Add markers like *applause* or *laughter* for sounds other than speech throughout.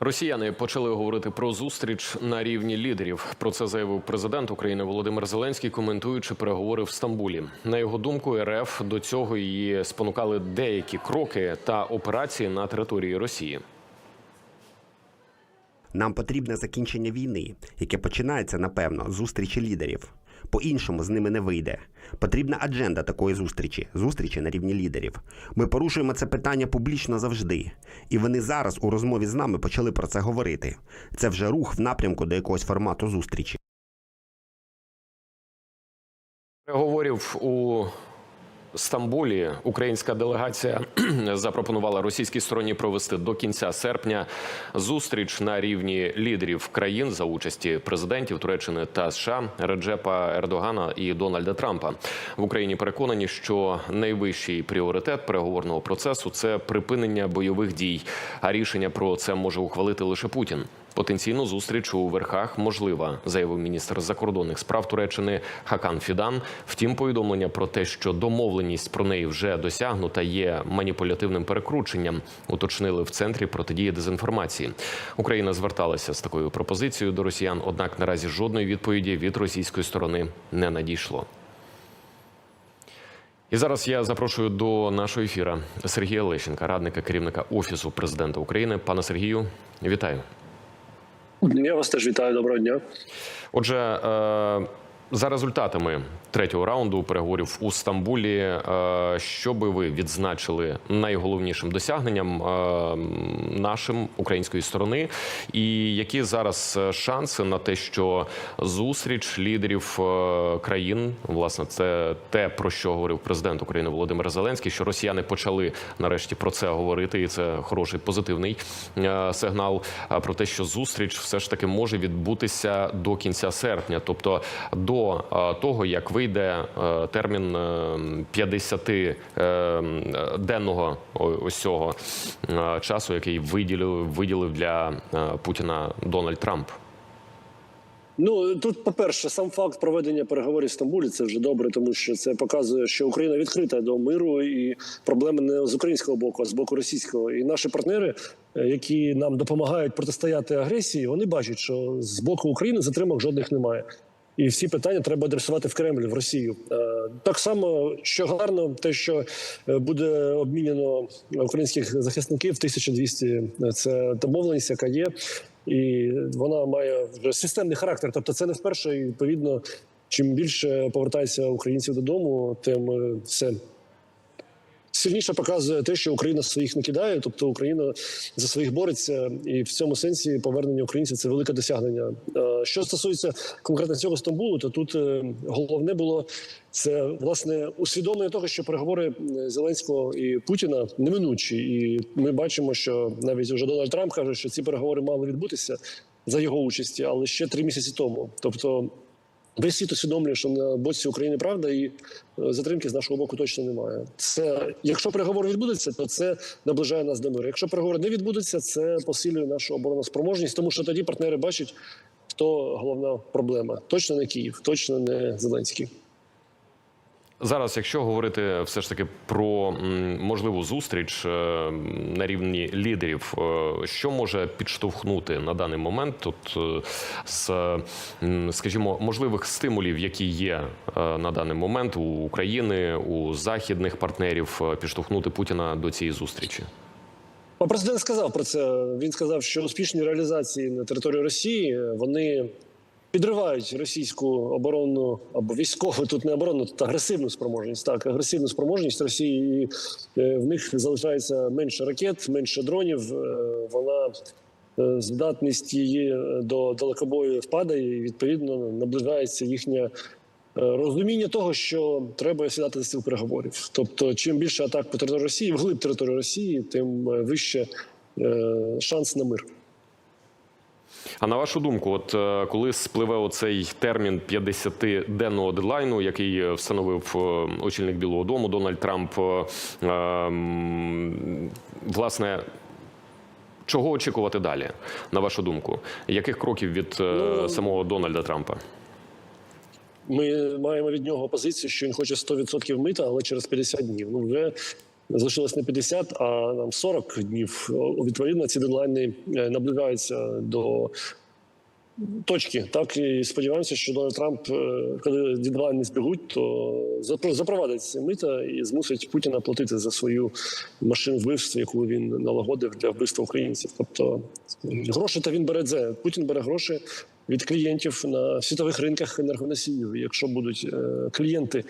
Росіяни почали говорити про зустріч на рівні лідерів. Про це заявив президент України Володимир Зеленський, коментуючи переговори в Стамбулі. На його думку, РФ до цього її спонукали деякі кроки та операції на території Росії. Нам потрібне закінчення війни, яке починається, напевно, з зустрічі лідерів. По-іншому з ними не вийде. Потрібна адженда такої зустрічі зустрічі на рівні лідерів. Ми порушуємо це питання публічно завжди. І вони зараз у розмові з нами почали про це говорити. Це вже рух в напрямку до якогось формату зустрічі. Переговорів у Стамбулі українська делегація *clears throat* запропонувала російській стороні провести до кінця серпня зустріч на рівні лідерів країн за участі президентів Туреччини та США Реджепа Ердогана і Дональда Трампа. В Україні переконані, що найвищий пріоритет переговорного процесу це припинення бойових дій. А рішення про це може ухвалити лише Путін. Потенційну зустріч у верхах можлива, заявив міністр закордонних справ Туреччини Хакан Фідан. Втім, повідомлення про те, що домовленість про неї вже досягнута, є маніпулятивним перекрученням. Уточнили в центрі протидії дезінформації. Україна зверталася з такою пропозицією до росіян однак наразі жодної відповіді від російської сторони не надійшло. І зараз я запрошую до нашого ефіра Сергія Лещенка, радника керівника офісу президента України. Пане Сергію, вітаю. Я вас теж вітаю. Доброго дня. Отже, е, за результатами третього раунду переговорів у Стамбулі, е, що би ви відзначили найголовнішим досягненням е, нашим української сторони, і які зараз шанси на те, що зустріч лідерів е, країн, власне, це те про що говорив президент України Володимир Зеленський, що росіяни почали нарешті про це говорити, і це хороший позитивний е, сигнал е, про те, що зустріч все ж таки може відбутися до кінця серпня, тобто до е, того, як вийде е, термін е, 50 е, ось цього часу, який виділив виділив для Путіна Дональд Трамп. Ну тут, по-перше, сам факт проведення переговорів в Стамбулі це вже добре, тому що це показує, що Україна відкрита до миру, і проблеми не з українського боку, а з боку російського. І наші партнери, які нам допомагають протистояти агресії, вони бачать, що з боку України затримок жодних немає. І всі питання треба адресувати в Кремль, в Росію. Е, Так само, що гарно, те, що е, буде обмінено українських захисників 1200, – це домовленість, яка є, і вона має вже системний характер. Тобто, це не вперше, і відповідно, чим більше повертається українців додому, тим е, все сильніше показує те, що Україна своїх не кидає, тобто Україна за своїх бореться, і в цьому сенсі повернення українців це велике досягнення. Е, Що стосується конкретно цього Стамбулу, то тут е, головне було це власне усвідомлення того, що переговори е, Зеленського і Путіна неминучі, і ми бачимо, що навіть вже Дональд Трамп каже, що ці переговори мали відбутися за його участі, але ще три місяці тому. Тобто Весь світ усвідомлює, що на боці України правда і е, затримки з нашого боку точно немає. Це якщо переговори відбудуться, то це наближає нас до миру. Якщо переговори не відбудуться, це посилює нашу обороноспроможність, тому що тоді партнери бачать, хто головна проблема. Точно не Київ, точно не Зеленський. Зараз, якщо говорити все ж таки про можливу зустріч е, на рівні лідерів, е, що може підштовхнути на даний момент тут е, з, скажімо, можливих стимулів, які є на даний момент у України, у західних партнерів, підштовхнути Путіна до цієї зустрічі? Президент сказав про це. Він сказав, що успішні реалізації на території Росії вони підривають російську оборонну або військову, тут не оборонну, тут агресивну спроможність. Так, агресивну спроможність Росії. І е, в них залишається менше ракет, менше дронів. Е, Вона е, здатність її до далекобою впадає, і відповідно наближається їхня. Розуміння того, що треба сідати за стіл переговорів. Тобто, чим більше атак по території Росії, вглиб території Росії, тим вище шанс на мир. А на вашу думку, от е, коли спливе оцей термін 50-денного дедлайну, який е, встановив е, очільник Білого Дому Дональд Трамп, ем, власне. Чого очікувати далі, на вашу думку? Яких кроків від Ну, самого Дональда Трампа? Ми маємо від нього позицію, що він хоче 100% мита, але через 50 днів. Ну вже залишилось не 50, а нам 40 днів. Відповідно, ці дедлайни е, наближаються до точки. Так і сподіваємося, що Дональд Трамп, е, коли дедлайни збігуть, то запро- запровадить ці мита і змусить Путіна платити за свою машину вбивства, яку він налагодив для вбивства українців. Тобто гроші то він бере де. Путін бере гроші від клієнтів на світових ринках енергоносіїв. Якщо будуть е, клієнти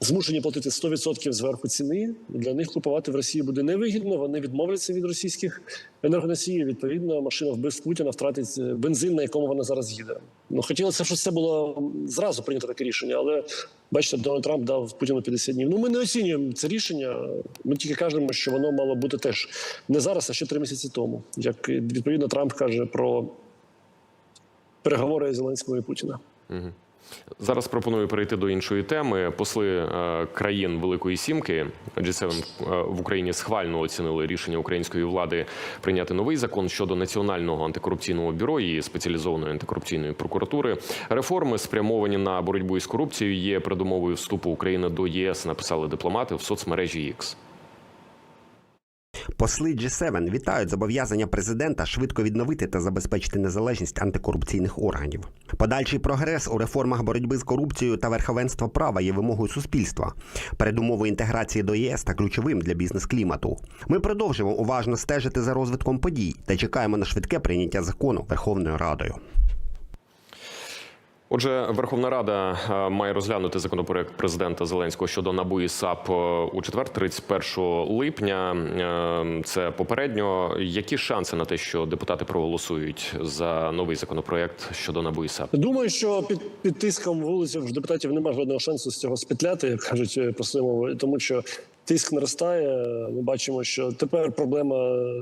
змушені платити 100% зверху ціни, для них купувати в Росії буде невигідно. Вони відмовляться від російських енергоносіїв. Відповідно, машина вбивств Путіна втратить е, бензин, на якому вона зараз їде. Ну хотілося, щоб це було зразу прийнято таке рішення, але бачите, Дональд Трамп дав Путіну 50 днів. Ну ми не оцінюємо це рішення. Ми тільки кажемо, що воно мало бути теж не зараз, а ще три місяці тому. Як відповідно Трамп каже про переговори Зеленського і Путіна. Зараз пропоную перейти до іншої теми. Посли е, країн Великої Сімки G7 е, в Україні схвально оцінили рішення української влади прийняти новий закон щодо національного антикорупційного бюро і спеціалізованої антикорупційної прокуратури. Реформи спрямовані на боротьбу із корупцією. Є передумовою вступу України до ЄС. Написали дипломати в соцмережі X. Посли G7 вітають зобов'язання президента швидко відновити та забезпечити незалежність антикорупційних органів. Подальший прогрес у реформах боротьби з корупцією та верховенства права є вимогою суспільства, передумовою інтеграції до ЄС та ключовим для бізнес-клімату. Ми продовжимо уважно стежити за розвитком подій та чекаємо на швидке прийняття закону Верховною Радою. Отже, Верховна Рада е, має розглянути законопроект президента Зеленського щодо НАБУ і САП е, у четвер, 31 липня. Е, Це попередньо. Які шанси на те, що депутати проголосують за новий законопроект щодо НАБУ і САП? Думаю, що під, під тиском вулиців депутатів немає жодного шансу з цього спетляти, як кажуть простою мовою, тому що тиск наростає. Ми бачимо, що тепер проблема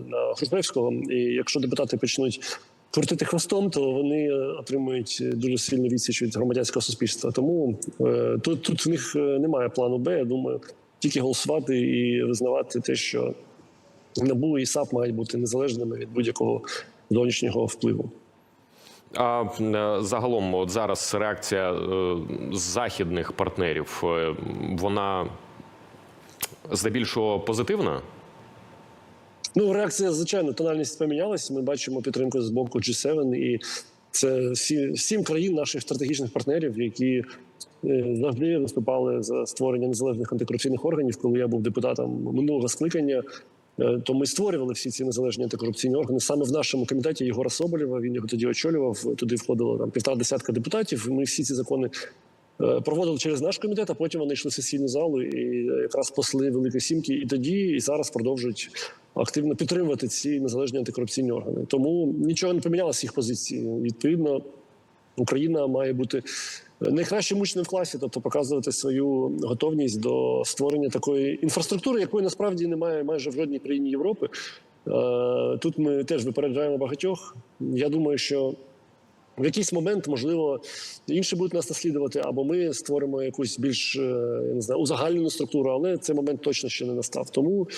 на Грушевського, і якщо депутати почнуть крутити хвостом, то вони е, отримують дуже сильну відсіч від громадянського суспільства. Тому е, тут, тут в них е, немає плану Б. Я думаю, тільки голосувати і визнавати те, що НАБУ і САП мають бути незалежними від будь-якого зовнішнього впливу. А е, загалом, от зараз реакція е, західних партнерів, е, вона здебільшого позитивна. Ну, реакція, звичайно, тональність помінялась. Ми бачимо підтримку з боку G7, і це всі сім країн наших стратегічних партнерів, які е, завжди виступали за створення незалежних антикорупційних органів. Коли я був депутатом минулого скликання, е, то ми створювали всі ці незалежні антикорупційні органи саме в нашому комітеті Єгора Соболєва. Він його тоді очолював. Туди входило там півтора десятка депутатів. Ми всі ці закони е, проводили через наш комітет, а потім вони йшли в сесійну залу, і якраз посли Великої Сімки і тоді, і зараз продовжують активно підтримувати ці незалежні антикорупційні органи. Тому нічого не помінялося їх позиції. Відповідно, Україна має бути найкращим учнем в класі, тобто показувати свою готовність до створення такої інфраструктури, якої насправді немає майже в жодній країні Європи. Е, Тут ми теж випереджаємо багатьох. Я думаю, що в якийсь момент, можливо, інші будуть нас наслідувати, або ми створимо якусь більш е, я не знаю, узагальнену структуру, але цей момент точно ще не настав. Тому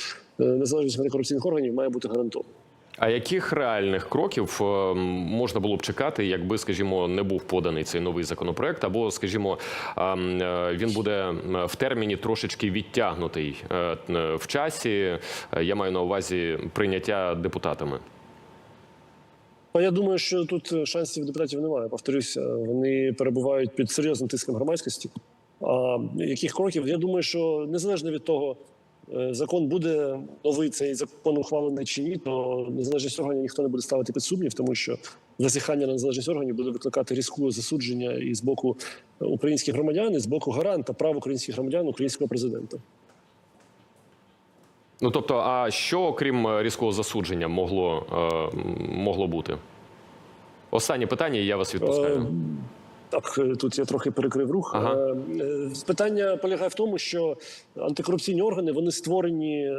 е, незалежність антикорупційних органів має бути гарантована. А яких реальних кроків е, можна було б чекати, якби, скажімо, не був поданий цей новий законопроект, або, скажімо, він буде в терміні трошечки відтягнутий в часі? Я маю на увазі прийняття депутатами. А я думаю, що тут шансів депутатів немає. Повторюся, вони перебувають під серйозним тиском громадськості. А яких кроків? Я думаю, що незалежно від того, е, закон буде новий цей закон ухвалений чи ні, то незалежність органів ніхто не буде ставити під сумнів, тому що зазіхання на незалежність органів буде викликати різку засудження і з боку українських громадян, і з боку гаранта прав українських громадян, українського президента. Ну тобто, а що окрім е, різкого засудження могло, е, могло бути? Останнє питання, і я вас відпускаю. Е, Так, тут я трохи перекрив рух. Ага. Питання полягає в тому, що антикорупційні органи вони створені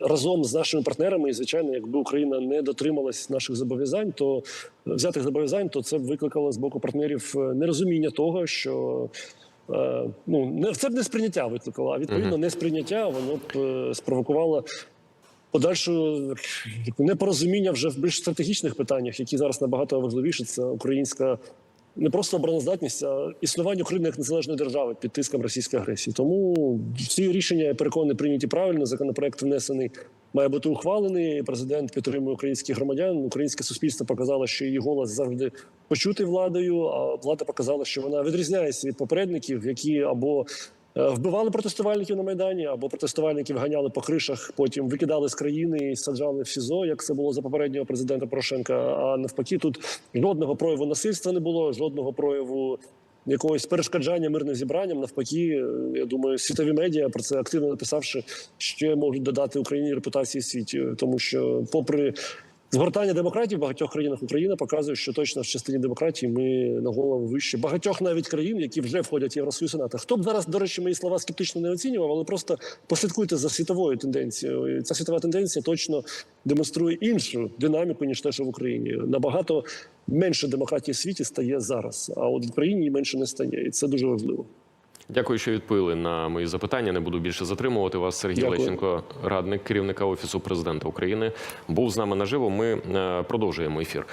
разом з нашими партнерами. І звичайно, якби Україна не дотрималась наших зобов'язань, то взятих зобов'язань, то це б викликало з боку партнерів нерозуміння того, що. Е, Ну, це б не сприйняття викликало, а відповідно несприйняття воно б е, спровокувало подальшу непорозуміння вже в більш стратегічних питаннях, які зараз набагато важливіше. Це українська не просто обороноздатність, а існування України як незалежної держави під тиском російської агресії. Тому ці рішення я переконаний прийняті правильно. Законопроект внесений. Має бути ухвалений. Президент підтримує українських громадян. Українське суспільство показало, що її голос завжди почутий владою. А влада показала, що вона відрізняється від попередників, які або е, вбивали протестувальників на майдані, або протестувальників ганяли по кришах, потім викидали з країни і саджали в СІЗО, як це було за попереднього президента Порошенка. А навпаки, тут жодного прояву насильства не було, жодного прояву. Якогось перешкоджання мирним зібранням, навпаки, е, я думаю, світові медіа про це активно написавши, ще можуть додати Україні репутації світі, тому що, попри згортання демократії в багатьох країнах, Україна показує, що точно в частині демократії ми на голову вище багатьох навіть країн, які вже входять в Євросоюз і НАТО. Хто б зараз, до речі, мої слова скептично не оцінював, але просто послідкуйте за світовою тенденцією. Ця світова тенденція точно демонструє іншу динаміку ніж те, що в Україні набагато менше демократії в світі стає зараз. А от в Україні менше не стає, і це дуже важливо. Дякую, що відповіли на мої запитання. Не буду більше затримувати вас. Сергій Дякую. Лещенко, радник керівника офісу президента України, був з нами наживо. Ми е, продовжуємо ефір.